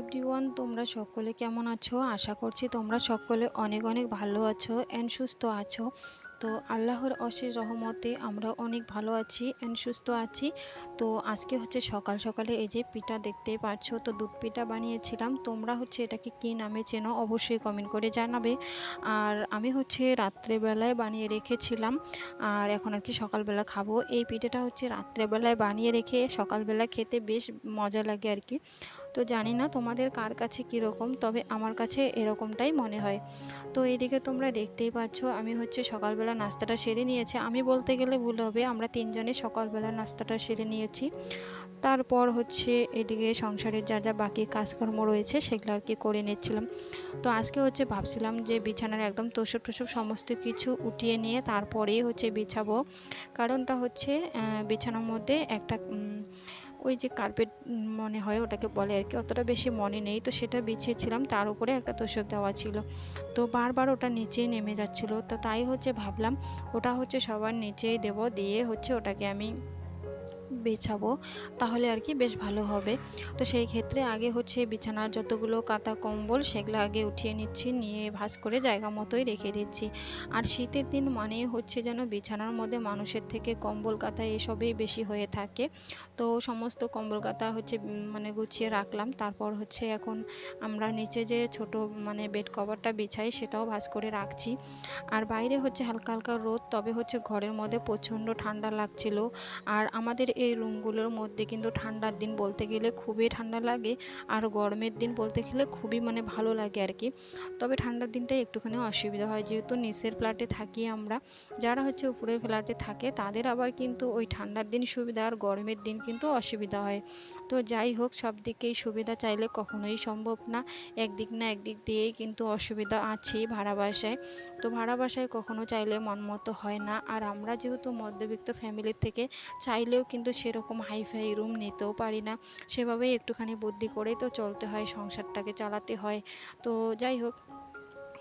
Everyone তোমরা সকলে কেমন আছো? আশা করছি তোমরা সকলে অনেক অনেক ভালো আছো অ্যান্ড সুস্থ আছো। তো আল্লাহর অশেষ রহমতে আমরা অনেক ভালো আছি অ্যান্ড সুস্থ আছি। তো আজকে হচ্ছে সকাল সকালে এই যে পিঠা দেখতেই পাচ্ছ তো দুধ পিঠা বানিয়েছিলাম। তোমরা হচ্ছে এটাকে কী নামে চেনো অবশ্যই কমেন্ট করে জানাবে। আর আমি হচ্ছে রাত্রেবেলায় বানিয়ে রেখেছিলাম। আর এখন আর কি সকালবেলা খাব। এই পিঠেটা হচ্ছে রাত্রেবেলায় বানিয়ে রেখে সকালবেলা খেতে বেশ মজা লাগে আর কি। তো জানি না তোমাদের কার কাছে কীরকম তবে আমার কাছে এরকমটাই মনে হয়। তো এদিকে তোমরা দেখতেই পাচ্ছ, আমি হচ্ছে সকালবেলা নাস্তাটা সেরে নিয়েছি। আমি বলতে গেলে ভুল হবে, আমরা তিনজনে সকালবেলা নাস্তাটা সেরে নিয়েছি। তারপর হচ্ছে এদিকে সংসারের যা যা বাকি কাজকর্ম রয়েছে, সেগুলো আর কি করে নিচ্ছিলাম। তো আজকে হচ্ছে ভাবছিলাম যে বিছানার একদম তোষব টোষব সমস্ত কিছু উঠিয়ে নিয়ে তারপরেই হচ্ছে বিছাবো। কারণটা হচ্ছে বিছানার মধ্যে একটা ওই যে কার্পেট মনে হয় ওটাকে বলে আর কি অতটা বেশি মনে নেই। তো সেটা বিছিয়েছিলাম, তার উপরে একটা তোষক দেওয়া ছিল। তো বারবার ওটা নিচেই নেমে যাচ্ছিল। তো তাই হচ্ছে ভাবলাম, ওটা হচ্ছে সবার নিচেই দেব, দিয়ে হচ্ছে ওটাকে আমি বেছাবো, তাহলে আর কি বেশ ভালো হবে। তো সেই ক্ষেত্রে আগে হচ্ছে বিছানার যতগুলো কাতা কম্বল সেগুলো আগে উঠিয়ে নিচ্ছি, নিয়ে ভাস করে জায়গা মতোই রেখে দিচ্ছি। আর শীতের দিন মানে হচ্ছে যেন বিছানার মধ্যে মানুষের থেকে কম্বল কাতা এসবেই বেশি হয়ে থাকে। তো সমস্ত কম্বল কাতা হচ্ছে মানে গুছিয়ে রাখলাম, তারপর হচ্ছে এখন আমরা নিচে যে ছোট মানে বেড কভারটা বিছাই সেটাও ভাস করে রাখছি। আর বাইরে হচ্ছে হালকা হালকা রোদ, তবে হচ্ছে ঘরের মধ্যে প্রচণ্ড ঠান্ডা লাগছিল। আর আমাদের এই রুমগুলোর মধ্যে কিন্তু ঠান্ডার দিন বলতে গেলে খুবই ঠান্ডা লাগে আর গরমের দিন বলতে গেলে খুবই মানে ভালো লাগে আর কি। তবে ঠান্ডার দিনটাই একটুখানি অসুবিধা হয়। যেহেতু নিচের ফ্ল্যাটে থাকি আমরা, যারা হচ্ছে উপরের ফ্ল্যাটে থাকে তাদের আবার কিন্তু ওই ঠান্ডার দিন সুবিধা আর গরমের দিন কিন্তু অসুবিধা হয়। তো যাই হোক, সব দিকেই সুবিধা চাইলে কখনোই সম্ভব না। একদিক না একদিক দিয়েই কিন্তু অসুবিধা আছেই ভাড়া বাসায়। তো ভাড়া বাসায় কখনো চাইলে মন মতো হয় না। আর আমরা যেহেতু মধ্যবিত্ত ফ্যামিলির থেকে, চাইলেও কিন্তু সেরকম হাইফাই রুম নিতেও পারি না। সেভাবেই একটুখানি বুদ্ধি করেই তো চলতে হয়, সংসারটাকে চালাতে হয়। তো যাই হোক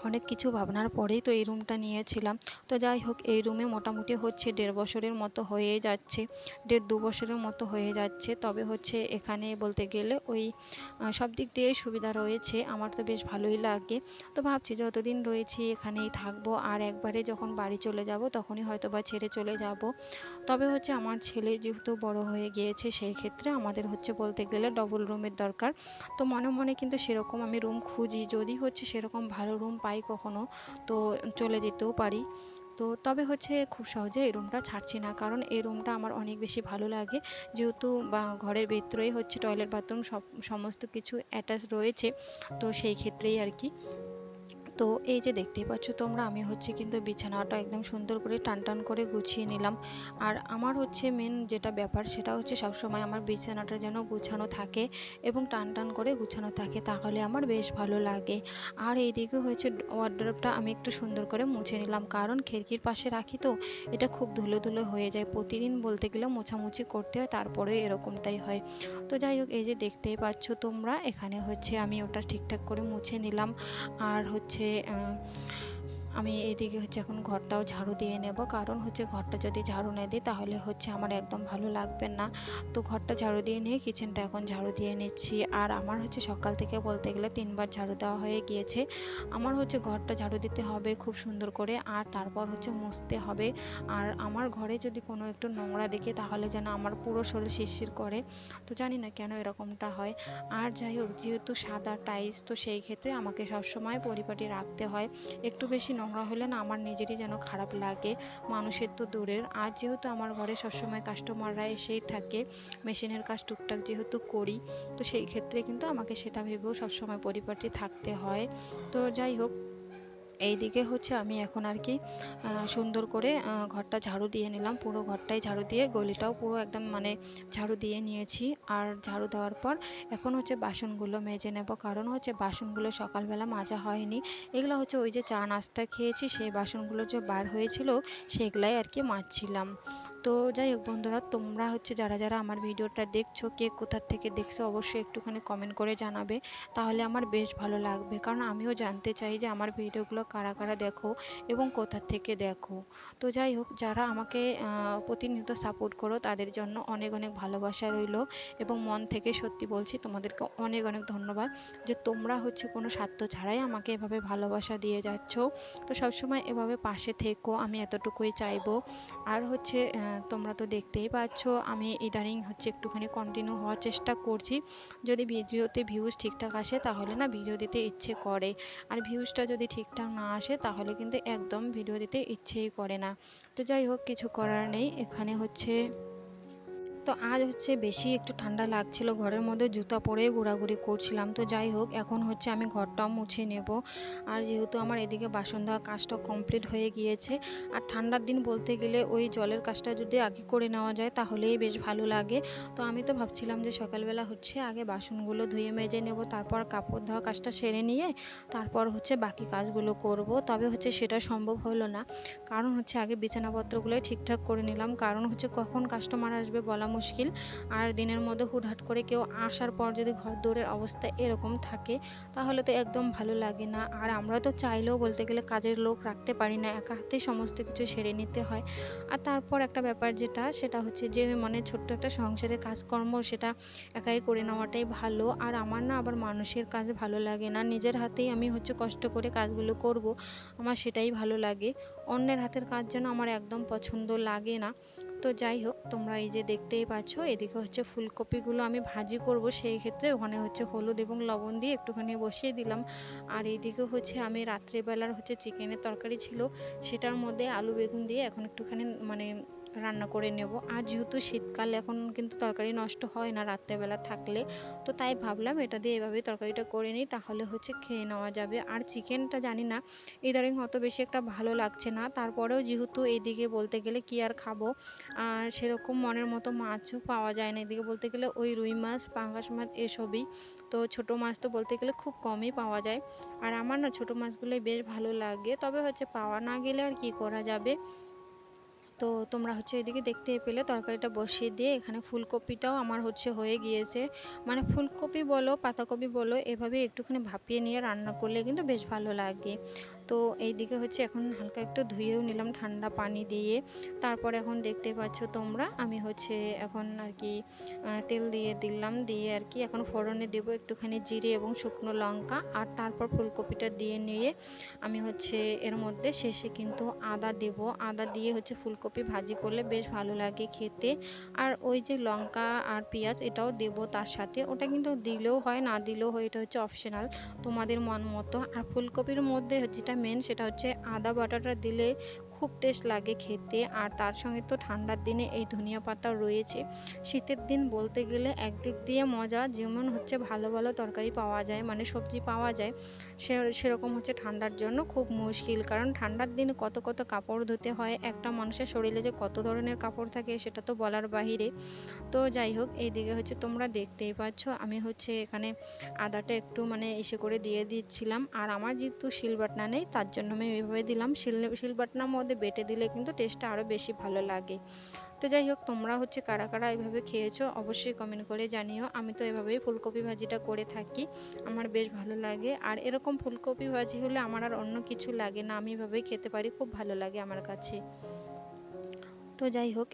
অনেক কিছু ভাবনার পরেই তো এই রুমটা নিয়েছিলাম। তো যাই হোক, এই রুমে মোটামুটি হচ্ছে দেড় বছরের মতো হয়ে যাচ্ছে, দেড় দু বছরের মতো হয়ে যাচ্ছে। তবে হচ্ছে এখানে বলতে গেলে ওই সব দিক দিয়েই সুবিধা রয়েছে। আমার তো বেশ ভালোই লাগে। তো ভাবছি যতদিন রয়েছি এখানেই থাকব। আর একবারে যখন বাড়ি চলে যাব, তখনই হয়তো বা ছেড়ে চলে যাব। তবে হচ্ছে আমার ছেলে যেহেতু বড় হয়ে গিয়েছে, সেই ক্ষেত্রে আমাদের হচ্ছে বলতে গেলে ডবল রুমের দরকার। তো মনে মনে কিন্তু সেরকম আমি রুম খুঁজি। যদি হচ্ছে সেরকম ভালো রুম পাই কখনো, তো চলে যেতেও পারি। তো তবে হচ্ছে খুব সহজে এই রুমটা ছাড়ছি না, কারণ এই রুমটা আমার অনেক বেশি ভালো লাগে। যেহেতু, বা ঘরের ভেতরেই হচ্ছে টয়লেট বাথরুম সব, সমস্ত কিছু অ্যাটাচ রয়েছে, তো সেই ক্ষেত্রেই আর কি। তো এই যে দেখতেই পাচ্ছ তোমরা, আমি হচ্ছে কিন্তু বিছানাটা একদম সুন্দর করে টান টান করে গুছিয়ে নিলাম। আর আমার হচ্ছে মেন যেটা ব্যাপার সেটা হচ্ছে সবসময় আমার বিছানাটা যেন গুছানো থাকে এবং টান টান করে গুছানো থাকে, তাহলে আমার বেশ ভালো লাগে। আর এইদিকে হয়েছে ওয়ার্ড্রপটা আমি একটু সুন্দর করে মুছে নিলাম, কারণ খিড়কির পাশে রাখি তো, এটা খুব ধুলো ধুলো হয়ে যায়। প্রতিদিন বলতে গেলে মোছামুছি করতে হয় তারপরে এরকমটাই হয়। তো যাই হোক, এই যে দেখতেই পাচ্ছ তোমরা, এখানে হচ্ছে আমি ওটা ঠিকঠাক করে মুছে নিলাম। আর হচ্ছে uh, আমি এদিকে হচ্ছে এখন ঘরটাও ঝাড়ু দিয়ে নেব। কারণ হচ্ছে ঘরটা যদি ঝাড়ু না দিই, তাহলে হচ্ছে আমার একদম ভালো লাগবে না। তো ঘরটা ঝাড়ু দিয়ে নিয়ে কিচেনটা এখন ঝাড়ু দিয়ে নিচ্ছি। আর আমার হচ্ছে সকাল থেকে বলতে গেলে তিনবার ঝাড়ু দেওয়া হয়ে গিয়েছে। আমার হচ্ছে ঘরটা ঝাড়ু দিতে হবে খুব সুন্দর করে, আর তারপর হচ্ছে মুছতে হবে। আর আমার ঘরে যদি কোনো একটু নোংরা দেখে, তাহলে যেন আমার পুরো শরীর শিরশির করে। তো জানি না কেন এরকমটা হয়। আর যাই হোক, যেহেতু সাদা টাইস তো সেই ক্ষেত্রে আমাকে সবসময় পরিপাটি রাখতে হয়। একটু বেশি নোংরা হলে না আমার নিজেরই যেন খারাপ লাগে। মানুষের তো দূরের। আর যেহেতু আমার ঘরে সবসময় কাস্টমাররা এসেই থাকে, মেশিনের কাজ টুকটাক যেহেতু করি, তো সেই ক্ষেত্রে কিন্তু আমাকে সেটা ভেবেও সবসময় পরিপাটি থাকতে হয়। তো যাই হোক এই দিকে হচ্ছে আমি এখন আর কি সুন্দর করে ঘরটা ঝাড়ু দিয়ে নিলাম। পুরো ঘরটাই ঝাড়ু দিয়ে গলিটাও পুরো একদম মানে ঝাড়ু দিয়ে নিয়েছি। আর ঝাড়ু দেওয়ার পর এখন হচ্ছে বাসনগুলো মেজে নেব। কারণ হচ্ছে বাসনগুলো সকালবেলা মাজা হয়নি। এগুলো হচ্ছে ওই যে চা নাস্তা খেয়েছি, সেই বাসনগুলো যে বার হয়েছিল, সেগুলাই আর কি মাজছিলাম। তো যাই হোক বন্ধুরা, তোমরা হচ্ছে যারা যারা আমার ভিডিওটা দেখছ, কে কোথার থেকে দেখছ, অবশ্যই একটুখানি কমেন্ট করে জানাবে। তাহলে আমার বেশ ভালো লাগবে। কারণ আমিও জানতে চাই যে আমার ভিডিওগুলো কারা কারা দেখো এবং কোথার থেকে দেখো। তো যাই হোক, যারা আমাকে প্রতিনিয়ত সাপোর্ট করো, তাদের জন্য অনেক অনেক ভালোবাসা রইল এবং মন থেকে সত্যি বলছি, তোমাদেরকে অনেক অনেক ধন্যবাদ যে তোমরা হচ্ছে কোনো স্বার্থ ছাড়াই আমাকে এভাবে ভালোবাসা দিয়ে যাচ্ছ। তো সবসময় এভাবে পাশে থেকো, আমি এতটুকুই চাইব। আর হচ্ছে তোমরা তো দেখতেই পাচ্ছ, আমি ইদানিং হচ্ছে একটুখানি কন্টিনিউ হওয়ার চেষ্টা করছি। যদি ভিডিওতে ভিউজ ঠিকঠাক আসে তাহলে না ভিডিও দিতে ইচ্ছে করে। আর ভিউজটা যদি ঠিকঠাক না আসে তাহলে কিন্তু একদম ভিডিও দিতে ইচ্ছেই করে না। তো যাই হোক, কিছু করার নেই। এখানে হচ্ছে তো আজ হচ্ছে বেশি একটু ঠান্ডা লাগছিল, ঘরের মধ্যে জুতা পরে ঘোরাঘুরি করছিলাম। তো যাই হোক, এখন হচ্ছে আমি ঘরটাও মুছে নেব। আর যেহেতু আমার এদিকে বাসন দেওয়া কাজটা কমপ্লিট হয়ে গিয়েছে, আর ঠান্ডার দিন বলতে গেলে ওই জলের কাজটা যদি আগে করে নেওয়া যায়, তাহলেই বেশ ভালো লাগে। তো আমি তো ভাবছিলাম যে সকালবেলা হচ্ছে আগে বাসনগুলো ধুয়ে মেজে নেব, তারপর কাপড় ধোয়া কাজটা সেরে নিয়ে তারপর হচ্ছে বাকি কাজগুলো করব। তবে হচ্ছে সেটা সম্ভব হলো না। কারণ হচ্ছে আগে বিছানাপত্রগুলোই ঠিকঠাক করে নিলাম। কারণ হচ্ছে কখন কাস্টমার আসবে বলা মুশকিল। আর দিনের মধ্যে হুটহাট করে কেউ আসার পর যদি ঘর দৌড়ের অবস্থা এরকম থাকে, তাহলে তো একদম ভালো লাগে না। আর আমরা তো চাইলেও বলতে গেলে কাজের লোক রাখতে পারি না, একা হাতে সমস্ত কিছু সেরে নিতে হয়। আর তারপর একটা ব্যাপার যেটা, সেটা হচ্ছে যে মানে ছোট্ট একটা সংসারের কাজকর্ম, সেটা একাই করে নেওয়াটাই ভালো। আর আমার না আবার মানুষের কাজ ভালো লাগে না। নিজের হাতেই আমি হচ্ছে কষ্ট করে কাজগুলো করব, আমার সেটাই ভালো লাগে। অন্যের হাতের কাজ যেন আমার একদম পছন্দ লাগে না। তো যাই হোক, তোমরা এই যে দেখতেই পাচ্ছ, এদিকে হচ্ছে ফুলকপিগুলো আমি ভাজি করব সেই ক্ষেত্রে। ওখানে হচ্ছে হলুদ এবং লবণ দিয়ে একটুখানি বসিয়ে দিলাম। আর এইদিকে হচ্ছে আমি রাত্রেবেলার হচ্ছে চিকেনের তরকারি ছিল, সেটার মধ্যে আলু বেগুন দিয়ে এখন একটুখানি মানে রান্না করে নেব। আর যেহেতু শীতকাল, এখন কিন্তু তরকারি নষ্ট হয় না রাত্রেবেলা থাকলে, তো তাই ভাবলাম এটা দিয়ে এভাবেই তরকারিটা করে নিই, তাহলে হচ্ছে খেয়ে নেওয়া যাবে। আর চিকেনটা জানি না ইদারিং অত বেশি একটা ভালো লাগছে না। তারপরেও যেহেতু এইদিকে বলতে গেলে কি আর খাব, আর সেরকম মনের মতো মাছও পাওয়া যায় না এদিকে বলতে গেলে, ওই রুই মাছ, পাঙ্গাস মাছ এসবই। তো ছোট মাছ তো বলতে গেলে খুব কমই পাওয়া যায়। আর আমার না ছোট মাছগুলোই বেশ ভালো লাগে, তবে হচ্ছে পাওয়া না গেলে আর কি করা যাবে? তো তোমরা হচ্ছে এদিকে দেখতে পেলে তরকারিটা বসিয়ে দিয়ে এখানে ফুলকপিটাও আমার হচ্ছে হয়ে গিয়েছে। মানে ফুলকপি বলো, পাতাকপি বলো, এভাবে একটুখানি ভাপিয়ে নিয়ে রান্না করলে কিন্তু বেশ ভালো লাগে। তো এই দিকে হচ্ছে এখন হালকা একটু ধুয়েও নিলাম ঠান্ডা পানি দিয়ে। তারপর এখন দেখতে পাচ্ছ তোমরা, আমি হচ্ছে এখন আর কি তেল দিয়ে দিলাম, দিয়ে আর কি এখন ফোড়নে দেব একটুখানি জিরে এবং শুকনো লঙ্কা। আর তারপর ফুলকপিটা দিয়ে নিয়ে আমি হচ্ছে এর মধ্যে শেষে কিন্তু আদা দেব। আদা দিয়ে হচ্ছে ফুলকপি ভাজি করলে বেশ ভালো লাগে খেতে। আর ওই যে লঙ্কা আর পেঁয়াজ এটাও দেব তার সাথে। ওটা কিন্তু দিলেও হয়, না দিলেও হয়, এটা হচ্ছে অপশনাল তোমাদের মন মতো। আর ফুলকপির মধ্যে যেটা মেন সেটা হচ্ছে আদা বাটাটা দিলে খুব টেস্ট লাগে খেতে। আর তার সঙ্গে তো ঠান্ডার দিনে এই ধনিয়া পাতা রয়েছে। শীতের দিন বলতে গেলে একদিক দিয়ে মজা, যেমন হচ্ছে ভালো ভালো তরকারি পাওয়া যায় মানে সবজি পাওয়া যায়, সে, সেরকম হচ্ছে ঠান্ডার জন্য খুব মুশকিল। কারণ ঠান্ডার দিনে কত কত কাপড় ধুতে হয়, একটা মানুষের শরীরে যে কত ধরনের কাপড় থাকে সেটা তো বলার বাহিরে। তো যাই হোক, এইদিকে হচ্ছে তোমরা দেখতেই পাচ্ছ, আমি হচ্ছে এখানে আদাটা একটু মানে এসে করে দিয়ে দিচ্ছিলাম। আর আমার যেহেতু শিলবাটনা নেই, তার জন্য আমি এইভাবে দিলাম। শিল শিলবাটনার মধ্যে মধ্যে বেটে দিলে কিন্তু টেস্টটা আরও বেশি ভালো লাগে। তো যাই হোক, তোমরা হচ্ছে কারা কারা এভাবে খেয়েছো অবশ্যই কমেন্ট করে জানিও। আমি তো এভাবেই ফুলকপি ভাজিটা করে থাকি, আমার বেশ ভালো লাগে। আর এরকম ফুলকপি ভাজি হলে আমার আর অন্য কিছু লাগে না, আমি এভাবেই খেতে পারি, খুব ভালো লাগে আমার কাছে। তো যাই হোক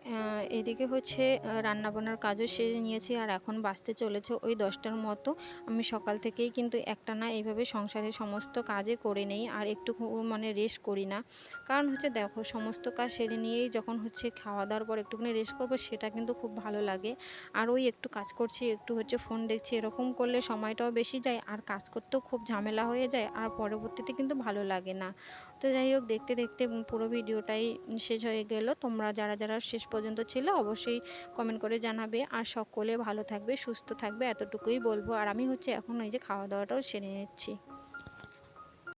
এদিকে হচ্ছে রান্নাবান্নার কাজও সেরে নিয়েছি আর এখন বাঁচতে চলেছে ওই দশটার মতো। আমি সকাল থেকেই কিন্তু একটা না এইভাবে সংসারের সমস্ত কাজে করে নেই আর একটু মানে রেস্ট করি না। কারণ হচ্ছে দেখো, সমস্ত কাজ সেরে নিয়েই যখন হচ্ছে খাওয়া দাওয়ার পর একটুখানি রেস্ট করব, সেটা কিন্তু খুব ভালো লাগে। আর ওই একটু কাজ করছি, একটু হচ্ছে ফোন দেখছি, এরকম করলে সময়টাও বেশি যায় আর কাজ করতেও খুব ঝামেলা হয়ে যায় আর পরবর্তীতে কিন্তু ভালো লাগে না। তো যাই হোক, দেখতে দেখতে পুরো ভিডিওটাই শেষ হয়ে গেল। তোমরা যারা যারা শেষ পর্যন্ত ছিল অবশ্যই কমেন্ট করে জানাবে। আর সকলে ভালো থাকবে, সুস্থ থাকবে, এতটুকুই বলব। আর আমি হচ্ছে এখন এই যে খাওয়া দাওয়াটাও সেরে নিচ্ছি।